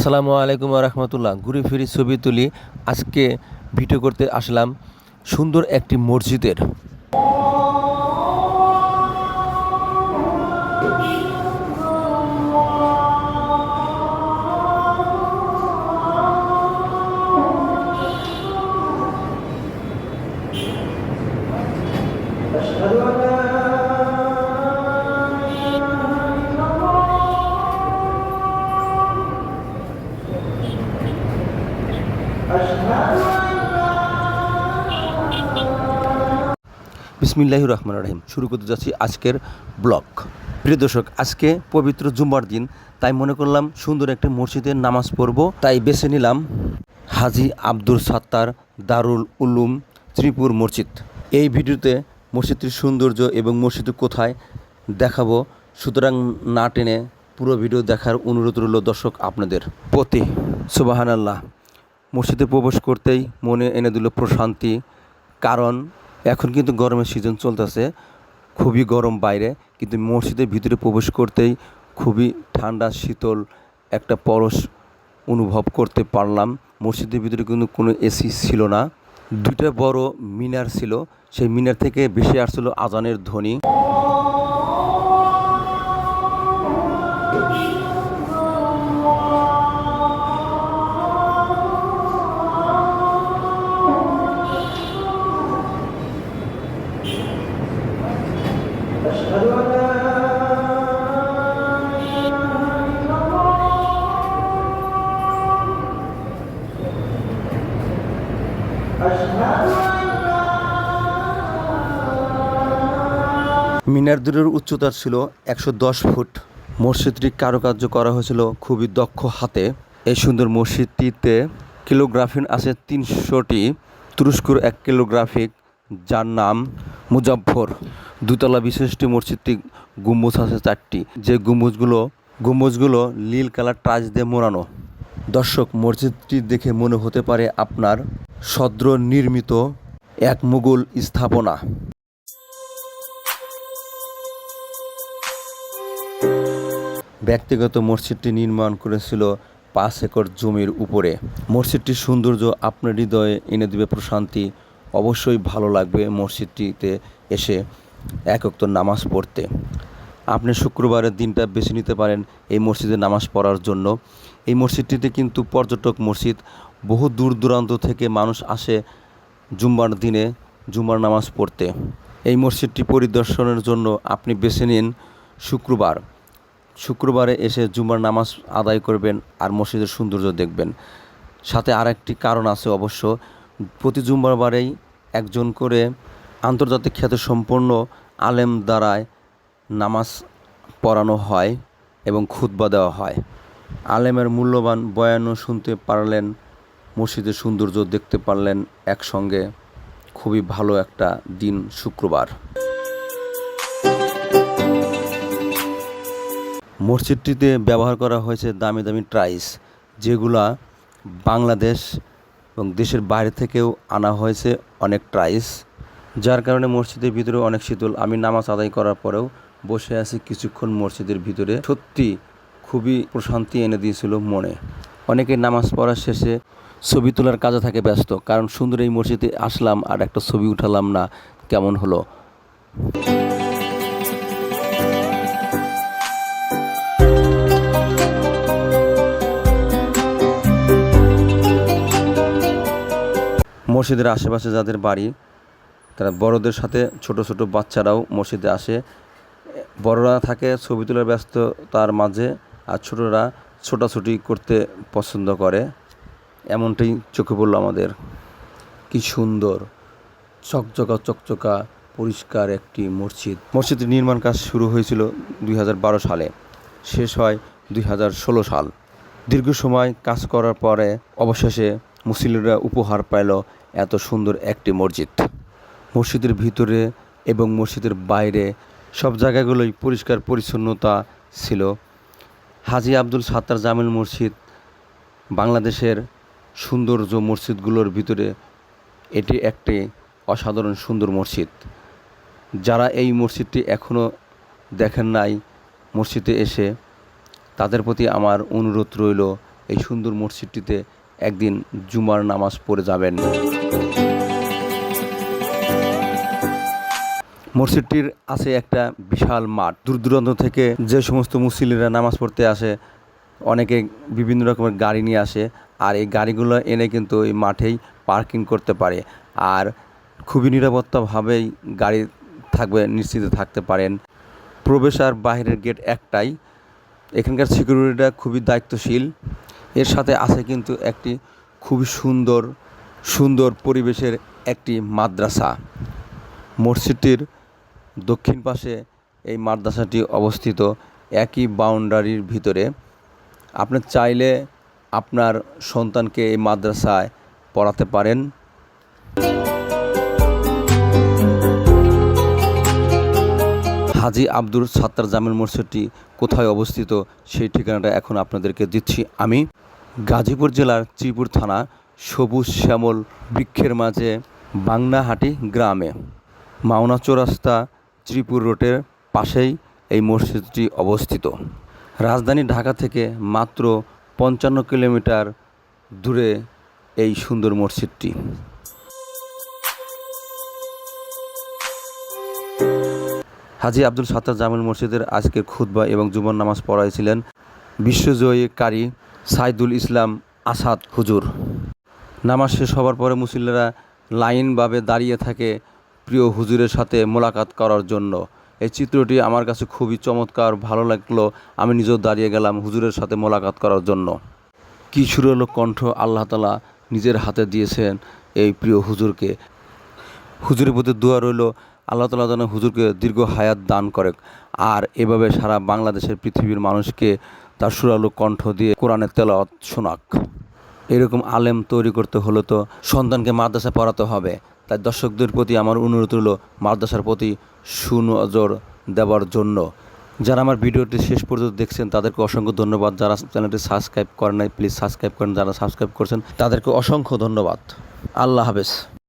আসসালামু আলাইকুম রহমতুল্লাহ ঘুরে ফিরি ছবি তুলি আজকে ভিডিও করতে আসলাম সুন্দর একটি মসজিদের। বিসমিল্লাহ রহমান রহিম। শুরু করতে যাচ্ছি আজকের ব্লগ। প্রিয় দর্শক, আজকে পবিত্র জুম্বার দিন, তাই মনে করলাম সুন্দর একটি মসজিদের নামাজ পড়ব। তাই বেছে নিলাম হাজি আব্দুল সাত্তার দারুল উলুম ত্রিপুর মসজিদ। এই ভিডিওতে মসজিদটির সৌন্দর্য এবং মসজিদ কোথায় দেখাবো, সুতরাং না টেনে পুরো ভিডিও দেখার অনুরোধ রইল দর্শক আপনাদের প্রতি। সুবাহান আল্লাহ মসজিদে প্রবেশ করতেই মনে এনে দিল প্রশান্তি, কারণ এখন কিন্তু গরমের সিজন চলতেছে, খুবই গরম বাইরে, কিন্তু মসজিদের ভিতরে প্রবেশ করতেই খুবই ঠান্ডা, শীতল একটা পরশ অনুভব করতে পারলাম। মসজিদের ভিতরে কিন্তু কোনো এসি ছিল না। দুইটা বড় মিনার ছিল, সেই মিনার থেকে বেশি আসছিল আজানের ধ্বনি। মিনার দুটোর উচ্চতা ছিল একশো দশ ফুট। মসজিদটি কারুকার্য করা হয়েছিল খুবই দক্ষ হাতে। এই সুন্দর মসজিদটিতে কিলোগ্রাফিন আছে তিনশোটি। তুরস্কর এক কিলোগ্রাফিক, যার নাম মুজাফর দুতলা বিশিষ্ট মসজিদটি গম্বুজ আছে চারটি। যে গম্বুজগুলো গম্বুজগুলো নীল কালার টাচ দিয়ে মোড়ানো। দর্শক, মসজিদটি দেখে মনে হতে পারে আপনার সদ্র নির্মিত এক মুঘল স্থাপনা। ব্যক্তিগত মসজিদটি নির্মাণ করেছিল পাঁচ একর জমির উপরে। মসজিদটির সৌন্দর্য আপনার হৃদয়ে এনে দেবে প্রশান্তি। অবশ্যই ভালো লাগবে মসজিদটিতে এসে একক্ত নামাজ পড়তে। আপনি শুক্রবারের দিনটা বেছে নিতে পারেন এই মসজিদে নামাজ পড়ার জন্য। এই মসজিদটিতে কিন্তু পর্যটক মসজিদ বহু দূর দূরান্ত থেকে মানুষ আসে জুম্মার দিনে, জুম্মার নামাজ পড়তে। এই মসজিদটি পরিদর্শনের জন্য আপনি বেছে নিন শুক্রবার। শুক্রবারে এসে জুমার নামাজ আদায় করবেন আর মসজিদের সৌন্দর্য দেখবেন। সাথে আর একটি কারণ আছে অবশ্য, প্রতি জুম্বারবারেই একজন করে আন্তর্জাতিক খ্যাতিসম্পন্ন আলেম দ্বারায় নামাজ পড়ানো হয় এবং খুতবা দেওয়া হয়। আলেমের মূল্যবান বয়ানও শুনতে পারলেন, মসজিদের সৌন্দর্য দেখতে পারলেন একসঙ্গে। খুবই ভালো একটা দিন শুক্রবার। মসজিদটিতে ব্যবহার করা হয়েছে দামি দামি ট্রাইস যেগুলা বাংলাদেশ এবং দেশের বাইরে থেকেও আনা হয়েছে অনেক ট্রাইস যার কারণে মসজিদের ভিতরে অনেক শীতল। আমি নামাজ আদায় করার পরেও বসে আছি কিছুক্ষণ মসজিদের ভিতরে। সত্যি খুবই প্রশান্তি এনে দিয়েছিল মনে। অনেকে নামাজ পড়ার শেষে ছবি তোলার কাজে থাকে ব্যস্ত, কারণ সুন্দর এই মসজিদে আসলাম আর একটা ছবি উঠালাম না, কেমন হলো? মসজিদের আশেপাশে যাদের বাড়ি, তারা বড়দের সাথে ছোট ছোট বাচ্চারাও মসজিদে আসে। বড়রা থাকে ছবি তোলার ব্যস্ত, তার মাঝে আর ছোটরা ছোটাছুটি করতে পছন্দ করে। এমনটাই চোখে পড়ল আমাদের। কি সুন্দর, চকচকা চকচকা, পরিষ্কার একটি মসজিদ। মসজিদের নির্মাণ কাজ শুরু হয়েছিল দুই হাজার বারো সালে, শেষ হয় দুই হাজার ষোলো সাল। দীর্ঘ সময় কাজ করার পরে অবশেষে মুসলিমরা উপহার পাইল এত সুন্দর একটি মসজিদ। মসজিদের ভিতরে এবং মসজিদের বাইরে সব জায়গাগুলোই পরিষ্কার পরিচ্ছন্নতা ছিল। হাজি আব্দুল সাত্তার জামিল মসজিদ বাংলাদেশের সৌন্দর্য মসজিদগুলোর ভিতরে এটি একটি অসাধারণ সুন্দর মসজিদ। যারা এই মসজিদটি এখনও দেখেন নাই, মসজিদে এসে তাদের প্রতি আমার অনুরোধ রইল, এই সুন্দর মসজিদটিতে একদিন জুমার নামাজ পড়ে যাবেন। মসজিদটির আছে একটা বিশাল মাঠ। দূর দূরান্ত থেকে যে সমস্ত মুসলিমরা নামাজ পড়তে আসে, অনেকে বিভিন্ন রকমের গাড়ি নিয়ে আসে, আর এই গাড়িগুলো এনে কিন্তু এই মাঠেই পার্কিং করতে পারে। আর খুবই নিরাপত্তাভাবেই গাড়ি থাকবে নিশ্চিত থাকতে পারেন। প্রবেশ আর বাইরের গেট একটাই। এখানকার সিকিউরিটিটা খুবই দায়িত্বশীল। এর সাথে আছে কিন্তু একটি খুবই সুন্দর সুন্দর পরিবেশের একটি মাদ্রাসা। মসজিদটির দক্ষিণ পাশে এই মাদ্রাসাটি অবস্থিত একই বাউন্ডারির ভিতরে। আপনি চাইলে আপনার সন্তানকে এই মাদ্রাসায় পড়াতে পারেন। হাজি আব্দুল সাত্তার জামিল মসজিদটি কোথায় অবস্থিত সেই ঠিকানাটা এখন আপনাদেরকে দিচ্ছি আমি। গাজীপুর জেলার শ্রীপুর থানা সবুজ শ্যামল বৃক্ষের মাঝে বাংনাহাটি গ্রামে। মাওনা চৌরাস্তা শ্রীপুর রোডের পাশেই এই মসজিদটি অবস্থিত। রাজধানী ঢাকা থেকে মাত্র পঞ্চান্ন কিলোমিটার দূরে এই সুন্দর মসজিদটি। হাজি আব্দুল সাত্তার জামিল মসজিদের আজকের খুতবা এবং জুমার নামাজ পড়াইছিলেন বিশ্বজয়ী কারি সাইদুল ইসলাম আসাদ হুজুর। নামাজ শেষ হওয়ার পরে মুসল্লিরা লাইনভাবে দাঁড়িয়ে থাকে প্রিয় হুজুরের সাথে মোলাকাত করার জন্য। এই চিত্রটি আমার কাছে খুবই চমৎকার, ভালো লাগল। আমি নিজেও দাঁড়িয়ে গেলাম হুজুরের সাথে মোলাকাত করার জন্য। কী সুরলো কণ্ঠ আল্লাহ তালা নিজের হাতে দিয়েছেন এই প্রিয় হুজুরকে। হুজুরের প্রতি দোয়া রইল, আল্লাহ তালা যেন হুজুরকে দীর্ঘ হায়াত দান করে আর এভাবে সারা বাংলাদেশের পৃথিবীর মানুষকে তার সুরালো কণ্ঠ দিয়ে কোরআনের তেলাওয়াত শোনাক। এরকম আলেম তৈরি করতে হলে তো সন্তানকে মাদ্রাসা পড়াতে হবে। তাই দর্শকদের প্রতি আমার অনুরোধ হলো মাদ্রাসার প্রতি সুনজর দেওয়ার জন্য। যারা আমার ভিডিওটি শেষ পর্যন্ত দেখছেন, তাদেরকে অসংখ্য ধন্যবাদ। যারা চ্যানেলটি সাবস্ক্রাইব করেন নাই, প্লিজ সাবস্ক্রাইব করেন। যারা সাবস্ক্রাইব করছেন, তাদেরকে অসংখ্য ধন্যবাদ। আল্লাহ হাফেজ।